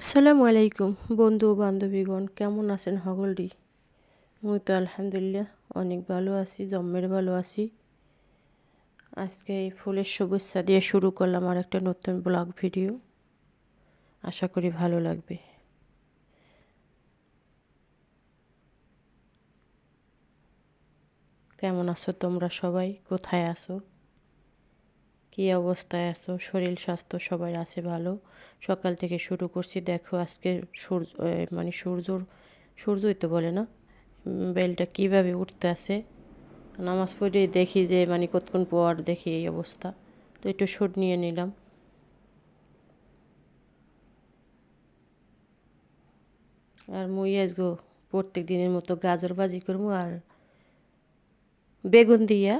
আসসালামু আলাইকুম, বন্ধু বান্ধবীগণ, কেমন আছেন হগলডি মুই তো আলহামদুলিল্লাহ অনেক ভালো আছি, জম্মের ভালো আছি। আজকে এই ফুলের শুভেচ্ছা দিয়ে শুরু করলাম আর একটা নতুন ব্লগ ভিডিও। আশা করি ভালো লাগবে। কেমন আছো তোমরা সবাই? কোথায় আছো? কী অবস্থায় আছো শরীর স্বাস্থ্য সবাই আছে ভালো। সকাল থেকে শুরু করছি, দেখো আজকে সূর্য মানে সূর্যর, সূর্যই তো বলে না। বেলটা কীভাবে উঠতে আছে? নামাজ পড়ে দেখি যে মানে কতক্ষণ পর দেখি এই অবস্থা। তো একটু শুট নিয়ে নিলাম। আর মুই আজগো প্রত্যেক দিনের মতো গাজর ভাজি করব আর বেগুন দিয়া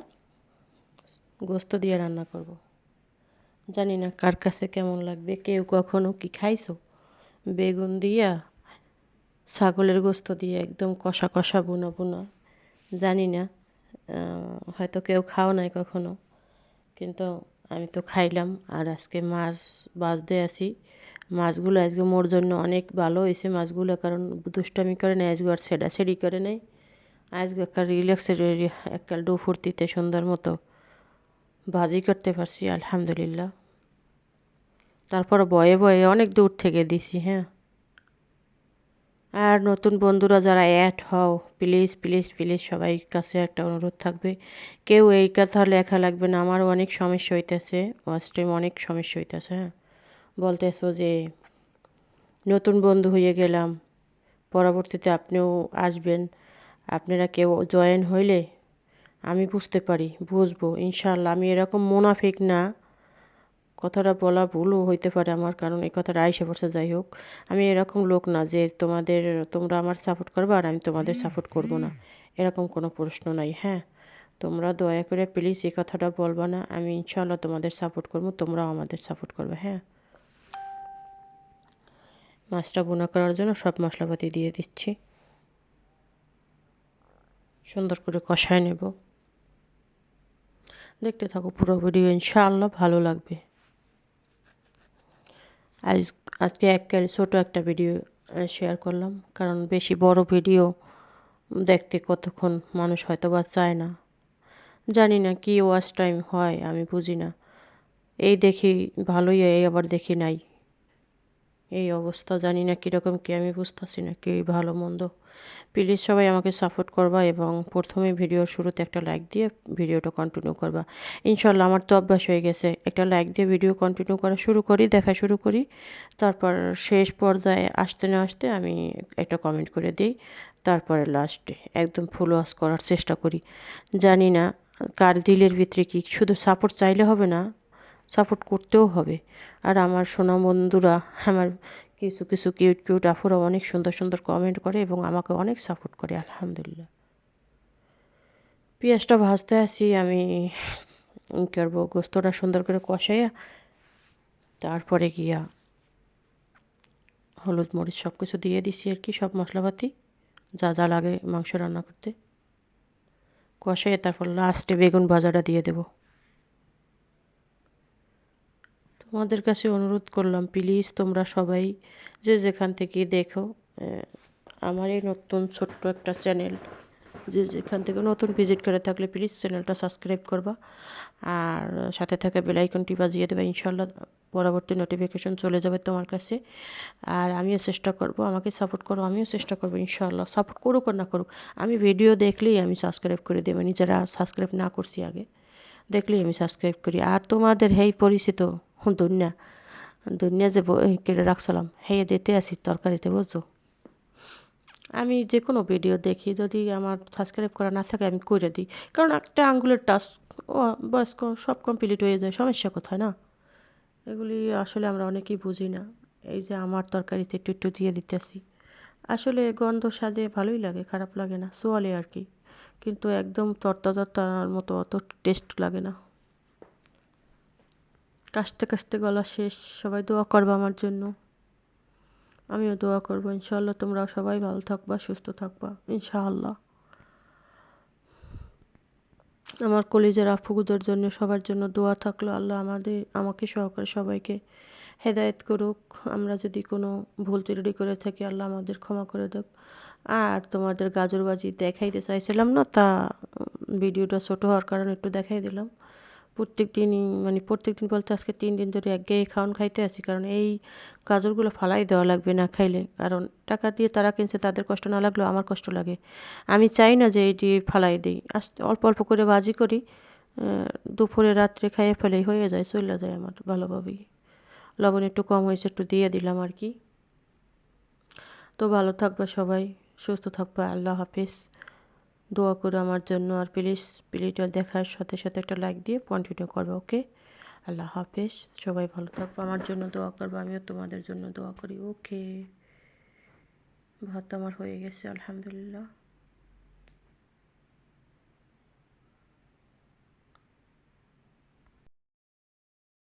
গোস্ত দিয়ে রান্না করব। জানি না কার কাছে কেমন লাগবে, কেউ কখনো কি খাইছো? বেগুন দিয়া, ছাগলের গোস্ত দিয়ে একদম কষা কষা বুনা বুনা, জানি না হয়তো কেউ খাও নাই কখনো, কিন্তু আমি তো খাইলাম আর আজকে মাছ বাজতে আসি মাছগুলো আজকে মোর জন্য অনেক ভালো হয়েছে মাছগুলো, কারণ দুষ্টামি করে নেয় আজকে আর সেডি করে নেয় আজকে একটা রিল্যাক্সের একটা ডু ফুর্তিতে সুন্দর মতো ভাজি করতে পারছি, আলহামদুলিল্লাহ। তারপর বয়ে বয়ে অনেক দূর থেকে দিছি হ্যাঁ। আর নতুন বন্ধুরা যারা অ্যাড হও প্লিজ প্লিজ প্লিজ সবাই কাছে একটা অনুরোধ থাকবে। কেউ এই কথা লেখা লাগবে না, আমারও অনেক সমস্যা হইতেছে ওয়াচ টাইম অনেক সমস্যা হইতেছে হ্যাঁ। বলতেছো যে নতুন বন্ধু হয়ে গেলাম, পরবর্তীতে আপনিও আসবেন। আপনারা কেউ জয়েন হইলে আমি বুঝতে পারি, বুঝব ইনশাল্লাহ আমি এরকম মোনাফিক না। কথাটা বলা ভুলও হইতে পারে আমার, কারণ এই কথাটা আইসে পড়ছে যাই হোক। আমি এরকম লোক না যে তোমাদের, তোমরা আমার সাপোর্ট করবে আর আমি তোমাদের সাপোর্ট করব না। এরকম কোনো প্রশ্ন নাই হ্যাঁ? তোমরা দয়া করে প্লিজ এই কথাটা বলবা না। আমি ইনশাল্লাহ তোমাদের সাপোর্ট করব, তোমরাও আমাদের সাপোর্ট করবে হ্যাঁ? মাছটা বোনা করার জন্য সব মশলাপাতি দিয়ে দিচ্ছি। সুন্দর করে কষায় নেব। দেখতে থাকো পুরো ভিডিও ইনশাআল্লাহ ভালো লাগবে। আজ, আজকে একবারে ছোটো একটা ভিডিও শেয়ার করলাম, কারণ বেশি বড় ভিডিও দেখতে কতক্ষণ মানুষ হয়তো বা চায় না। জানি না কি ওয়াশ টাইম হয়, আমি বুঝি না। এই দেখি, ভালোই, এই আবার দেখি নাই। এই অবস্থা, জানি না কীরকম, কি আমি বুঝতেছি না, কি ভালো মন্দ। প্লিজ সবাই আমাকে সাপোর্ট করবা এবং প্রথমে ভিডিওর শুরুতে একটা লাইক দিয়ে ভিডিওটা কন্টিনিউ করবা। ইনশাল্লাহ আমার তো অভ্যাস হয়ে গেছে। একটা লাইক দিয়ে ভিডিও কন্টিনিউ করা শুরু করি, দেখা শুরু করি। তারপর শেষ পর্যায়ে আসতে না আসতে আমি একটা কমেন্ট করে দিই। তারপরে লাস্টে একদম ফুল ওয়াশ করার চেষ্টা করি। জানি না কার দিলের ভিতরে কি, শুধু সাপোর্ট চাইলে হবে না সাপোর্ট করতেও হবে। আর আমার সোনা বন্ধুরা, আমার কিছু কিছু কিউট কিউট আফুরা অনেক সুন্দর সুন্দর কমেন্ট করে এবং আমাকে অনেক সাপোর্ট করে, আলহামদুলিল্লাহ। পেঁয়াজটা ভাজতে আসি, আমি করব, গোস্তটা সুন্দর করে কষাইয়া তারপরে গিয়া হলুদ মরিচ সব কিছু দিয়ে দিছি আর কি, সব মশলাপাতি, যা যা লাগে মাংস রান্না করতে। কষাইয়া তারপর লাস্টে বেগুন ভাজাটা দিয়ে দেবো। তোমাদের কাছে অনুরোধ করলাম প্লিজ তোমরা সবাই যে যেখান থেকে দেখো আমার এই নতুন ছোট্ট একটা চ্যানেল যে যেখান থেকে নতুন ভিজিট করে থাকলে প্লিজ চ্যানেলটা সাবস্ক্রাইব করবা। আর সাথে থাকা বেলাইকনটি বাজিয়ে দেবে ইনশাল্লাহ পরবর্তী নোটিফিকেশন চলে যাবে তোমার কাছে। আর আমিও চেষ্টা করব, আমাকে সাপোর্ট করো, আমিও চেষ্টা করব ইনশাল্লাহ সাপোর্ট করুক আর না করুক, আমি ভিডিও দেখলেই আমি সাবস্ক্রাইব করে দেবো, নিজেরা সাবস্ক্রাইব না করছি আগে। দেখলেই আমি সাবস্ক্রাইব করি। আর তোমাদের হেই পরিচিত দুনিয়া। দুনিয়া যে কেটে রাখছিলাম হেয়ে দিতে আসি তরকারিতে, বুঝছ? আমি যে কোনো ভিডিও দেখি, যদি আমার সাবস্ক্রাইব করা না থাকে, আমি করে দিই। কারণ একটা আঙ্গুলের টাচ ও, বয়স্ক, সব কমপ্লিট হয়ে যায়, সমস্যা কোথায় না? এগুলি আসলে আমরা অনেকেই বুঝি না। এই যে আমার তরকারিতে একটু একটু দিয়ে দিতেছি আসলে গন্ধ স্বাদে ভালোই লাগে, খারাপ লাগে না, সোয়ালে আর কি। কিন্তু একদম তরতা তরতার মতো অত টেস্ট লাগে না। কাশতে কাশতে গলা শেষ। সবাই দোয়া করব আমার জন্য। আমিও দোয়া করব। ইনশাল্লাহ তোমরা সবাই ভালো থাকবা, সুস্থ থাকবা, ইনশাআল্লাহ। আমার কলেজের আফুগুদের জন্য সবার জন্য দোয়া থাকল। আল্লাহ আমাদের, আমাকে সহকারে সবাইকে হেদায়েত করুক। আমরা যদি কোনো ভুল ত্রুটি করে থাকি, আল্লাহ আমাদের ক্ষমা করে দেখ আর তোমাদের গাজর বাজি দেখাইতে চাইছিলাম না, তা ভিডিওটা ছোটো হওয়ার কারণে একটু দেখাই দিলাম। প্রত্যেক দিনই মানে প্রত্যেক দিন বলতে আজকে তিন দিন ধরে একঘেয়ে খাওয়ান খাইতে আছি, কারণ এই গাজরগুলো ফালাই দেওয়া লাগবে না খাইলে, কারণ টাকা দিয়ে তারা কিনছে তাদের কষ্ট না লাগলেও আমার কষ্ট লাগে। আমি চাই না যে এটি ফালাই দিই আস্তে অল্প অল্প করে বাজি করি দুপুরে রাত্রে খাইয়ে ফেলেই হয়ে যায় চলে যায় আমার ভালোভাবেই। লবণ একটু কম হয়েছে একটু দিয়ে দিলাম আর কি। তো ভালো থাকবে সবাই। সুস্থ থাকব, আল্লাহ হাফিজ। দোয়া করো আমার জন্য আর প্লিজ ভিডিওটা দেখার সাথে সাথে একটা লাইক দিয়ে কন্টিনিউ করব ওকে আল্লাহ হাফেজ, সবাই ভালো থাকব, আমার জন্য দোয়া করব, আমিও তোমাদের জন্য দোয়া করি ওকে ভাত আমার হয়ে গেছে, আলহামদুলিল্লাহ।